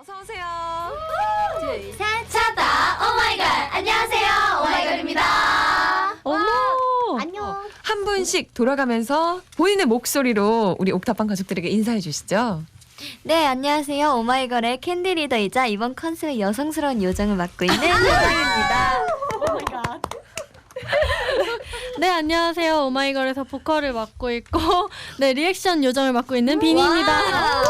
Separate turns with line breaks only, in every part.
어서 오세요.
둘, 셋, 찾다. 오마이걸. 안녕하세요. 오마이걸입니다.
어머.
안녕.
한 분씩 돌아가면서 본인의 목소리로 우리 옥탑방 가족들에게 인사해 주시죠.
네, 안녕하세요. 오마이걸의 캔디 리더이자 이번 컨셉의 여성스러운 요정을 맡고 있는 요정입니다.
네 안녕하세요 오마이걸에서 보컬을 맡고 있고 네 리액션 요정을 맡고 있는 비니입니다.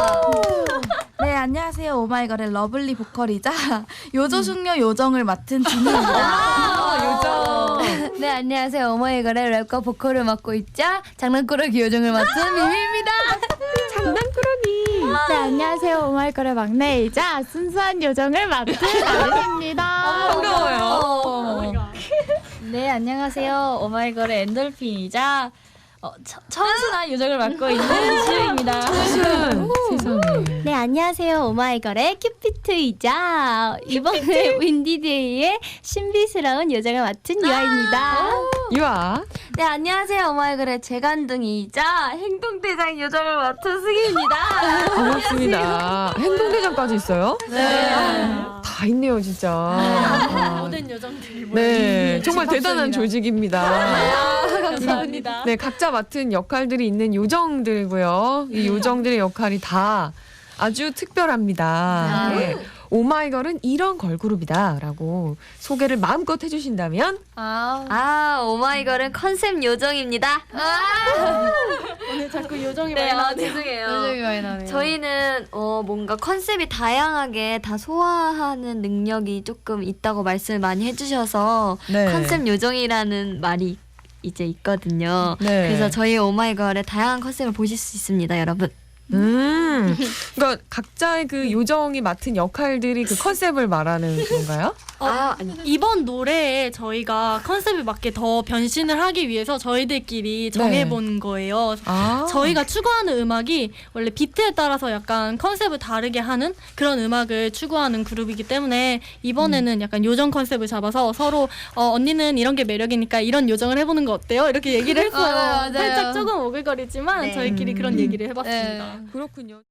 오마이걸의 러블리 보컬이자 요조숙녀 요정을 맡은 진우입니다.
아, 요정.
네, 안녕하세요. 오마이걸의 랩과 보컬을 맡고 있자 장난꾸러기 요정을 맡은 미미입니다.
장난꾸러기.
네, 안녕하세요. 오마이걸의 막내이자 순수한 요정을 맡은 아린입니다.
반가워요.
네 안녕하세요 오마이걸의 엔돌핀이자 어, 처, 청순한 요정을 맡고 있는 시우입니다.
순. 세상에.
네, 안녕하세요. 오마이걸의 큐피트이자 이번에 윈디데이의 신비스러운 요정을 맡은 유아입니다.
유아.
네, 안녕하세요. 오마이걸의 재간둥이이자 행동대장 요정을 맡은 승희입니다.
반갑습니다. 행동대장까지 있어요?
네.
다 있네요, 진짜. 아,
모든 요정들이
네, 정말 대단한
집합성이라.
조직입니다.
감사합니다.
네, 각자 맡은 역할들이 있는 요정들이고요. 이 요정들의 역할이 다 아주 특별합니다. 네. 오마이걸은 이런 걸그룹이다라고 소개를 마음껏 해주신다면
아, 오마이걸은 컨셉 요정입니다.
오늘 자꾸 요정이
네,
많이
아,
나오네요.
죄송해요.
많이 나네요.
저희는 어, 뭔가 컨셉이 다양하게 다 소화하는 능력이 조금 있다고 말씀을 많이 해주셔서
네.
컨셉 요정이라는 말이 이제 있거든요.
네.
그래서 저희 오마이걸의 다양한 컨셉을 보실 수 있습니다, 여러분.
음, 그러니까 각자의 그 요정이 맡은 역할들이 그 컨셉을 말하는 건가요?
아, 이번 노래에 저희가 컨셉에 맞게 더 변신을 하기 위해서 저희들끼리 정해본 거예요.
아,
저희가 추구하는 음악이 원래 비트에 따라서 약간 컨셉을 다르게 하는 그런 음악을 추구하는 그룹이기 때문에 이번에는 약간 요정 컨셉을 잡아서 서로 어, 언니는 이런 게 매력이니까 이런 요정을 해보는 거 어때요? 이렇게 얘기를 했어요.
맞아요, 맞아요.
살짝 조금 오글거리지만
네.
저희끼리 그런
음.
얘기를 해봤습니다.
그렇군요.